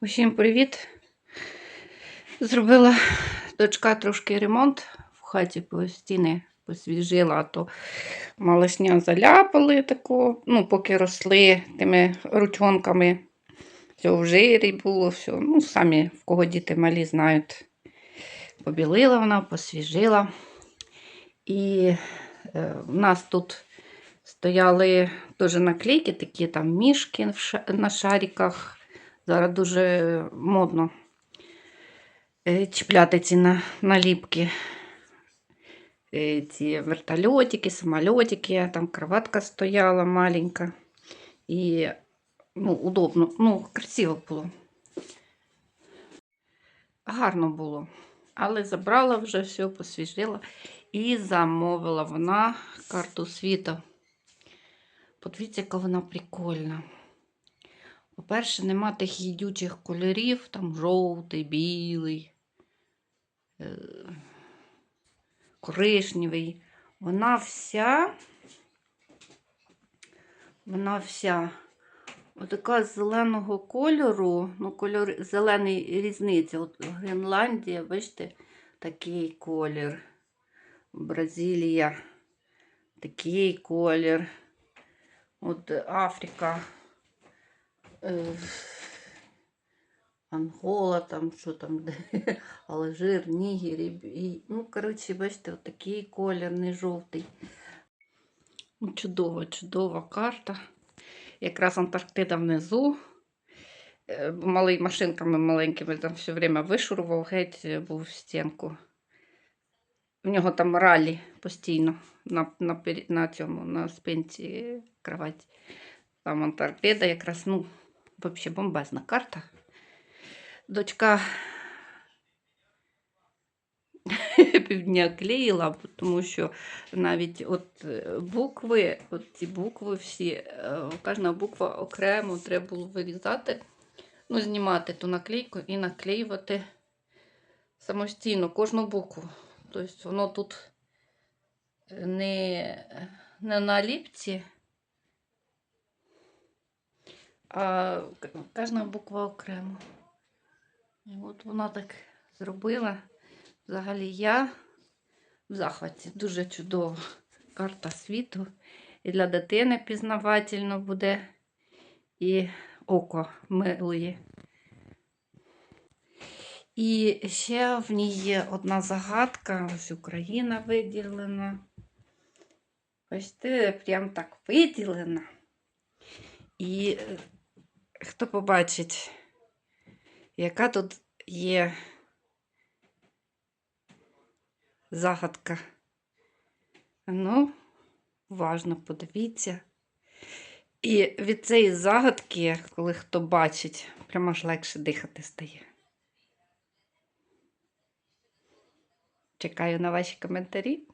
Усім привіт! Зробила дочка трошки ремонт в хаті по стіни посвіжила, а то малишня заляпали тако, ну, поки росли тими ручонками. Все в жирі було, все. Ну, самі в кого діти малі знають. Побілила вона, посвіжила. І е, в нас тут стояли теж наклейки, такі там мішки на шариках. Зараз дуже модно е, чіпляти ці на, наліпки. Е, Ці вертольотики, самольотики, там кроватка стояла маленька. І ну, удобно, ну, красиво було. Гарно було. Але забрала вже все, посвіжила і замовила вона карту світу. Подивіться, яка вона прикольна. По-перше, нема тих їдючих кольорів, там жовтий, білий, е, коричневий. Вона вся, вона вся отака зеленого кольору, ну, кольор зелений різниця. От Гренландія, бачите, такий колір. Бразилія, такий колір. От Африка. Е, Ангола, там, що там, де, Алжир, Нігер. І, ну, коротше, бачите, от такий колір, не жовтий. Ну, Чудова, чудова карта. Якраз Антарктида внизу. Е, Малий машинками маленькими там все время вишурував, геть е, був в стінку. В нього там ралі постійно на, на, на цьому, на спинці кроваті. Там Антарктида якраз, ну, взагалі бомбезна карта. Дочка півдня клеїла, тому що навіть от е, букви, от ці букви всі, е, кожна буква окремо треба було вирізати, ну, знімати ту наклейку і наклеювати самостійно кожну букву. Тобто воно тут не, не на ліпці, а кожна буква окремо. І от вона так зробила. Взагалі я в захваті. Дуже чудова карта світу. І для дитини пізнавательно буде, і око милує. І ще в ній є одна загадка. Ось Україна виділена. Бачите, прям так виділена. І е, хто побачить, яка тут є загадка. Ну, уважно подивіться. І від цієї загадки, коли хто бачить, прямо аж легше дихати стає. Чекаю на ваші коментарі.